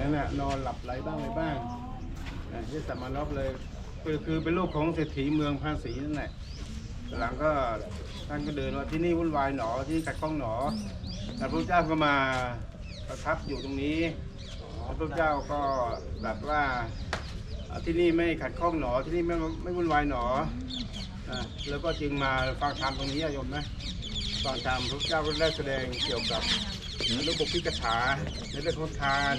นั่นน่ะนอนหลับไหลบ้างอะไรบ้างอที่สมานพเลยคือคือเป็นลูกของเศรษฐีเมืองภาษีนั่นแหละหลังก็ท่านก็เดินว่าที่นี่วุ่นวายหนอที่ขัดข้องหนอแต่พระเจ้าก็มาประทับอยู่ตรงนี้พระเจ้าก็แบบว่าที่นี่ไม่ขัดข้องหนอที่นี่ไม่ไม่วุ่นวายหนอแล้วก็จึงมาฟังธรรมตรงนี้อะโยมนะฟังธรรมพระเจ้าก็ได้แสดงเกี่ยวกับ ระบบพิกถาในเรื่องของทาน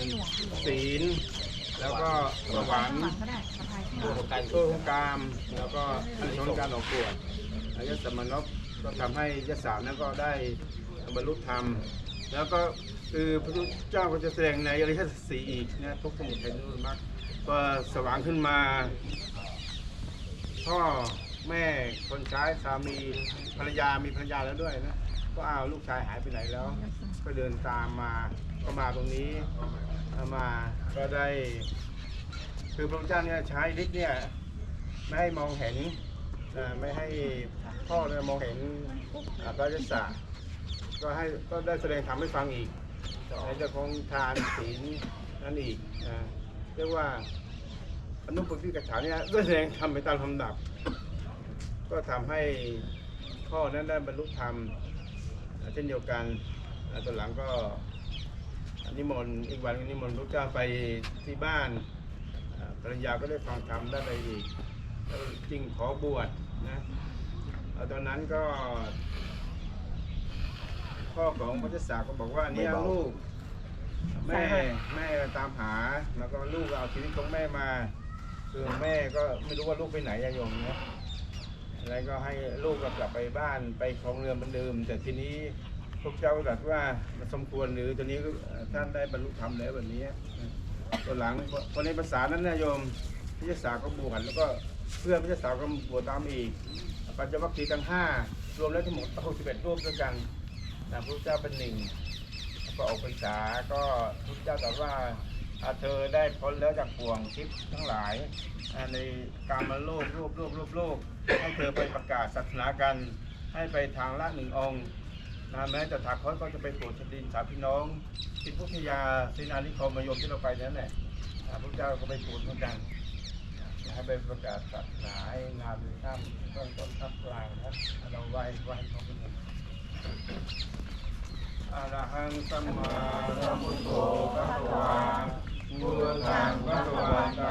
ศีล แล้วก็สวรรค์ก็ได้สะพายตัวของการตัวของกาม แล้วก็อันนี้ของการออกบวชอายะสมณพก็ทำให้ยะสามนั้นก็ได้บรรลุธรรม แล้วก็คือพระพุทธเจ้าก็จะแสดงในอริยสัจสี่อีกนะทุกสมุทัยนิโรธมรรคก็สว่างขึ้นมา พ่อแม่คนใช้สามีภรรยามีภรรยาแล้วด้วยนะ ก็เอาวลูกชายหายไปไหนแล้ว ก็เดินตามมาก็มาตรงนี้ามาก็ได้ คือพระเจ้าเนี่ยใช้ฤทธิ์เนี่ยไม่ให้มองเห็นไม่ให้พ่อเนี่ยมองเห็นอ่าพระยศก็ให้ก็ได้แสดงธรรมให้ฟังอีกในเรื่องของทานศีลนั่นอีกเรียกว่าอนุปปิกถาเนี่ยได้แสดงธรรมไปตามลำดับ ก็ทำให้พ่อนั้นได้บรรลุธรรม เช่นเดียวกันตอนหลังก็นิมนต์อีกวันนิมนต์พระเจ้าไปที่บ้านภรรยาก็ได้ฟังธรรมได้ไปอีกแล้วจึงขอบวชนะอ่าตอนนั้นก็พ่อของพระเจ้าสาวก็บอกว่าเนี่ยลูกแม่แม่ตามหาแล้วก็ลูกเอาชีวิตของแม่มาคือแม่ก็ไม่รู้ว่าลูกไปไหนอะโยมนะ แล้วก็ให้ลูกก็กลับไปบ้านไปครองเรือนเหมือนเดิม แต่ทีนี้พระเจ้าก็ตรัสว่าสมควรหรือตอนนี้ก็ท่านได้บรรลุธรรมแล้วแบบนี้ตอนหลังพอในภาษานั้นนะโยมพระเจ้าสาก็บวชแล้วก็เพื่อนพระเจ้าสาก็บวชตามอีกปัญจวัคคีย์ทั้งห้ารวมแล้วทั้งหมด61รูปด้วยกันนะพระเจ้าเป็นหนึ่งก็ออกพรรษาก็พุทธเจ้าตรัสว่า อ่าเธอได้พ้นแล้วจากป่วงทิพย์ทั้งหลายในการมาโลกรูปรูปรูปโลกให้เธอไปประกาศศาสนากันให้ไปทางละหนึ่งองค์นะแม้จะถักเขาก็จะไปโปรดชดินสามพี่น้องทิพุทธยาสินานิคมมายมที่เราไปนั่นแหละพระเจ้าก็ไปโปรดเหมือนกันให้ไปประกาศศาสนาให้งานในถ้ำต้นต้นทับกลางนะเราไหว้ไหว้ขาเป็นอะระหังสัมมาสัมพุทโธพระวา พุทธังพระวันตังธร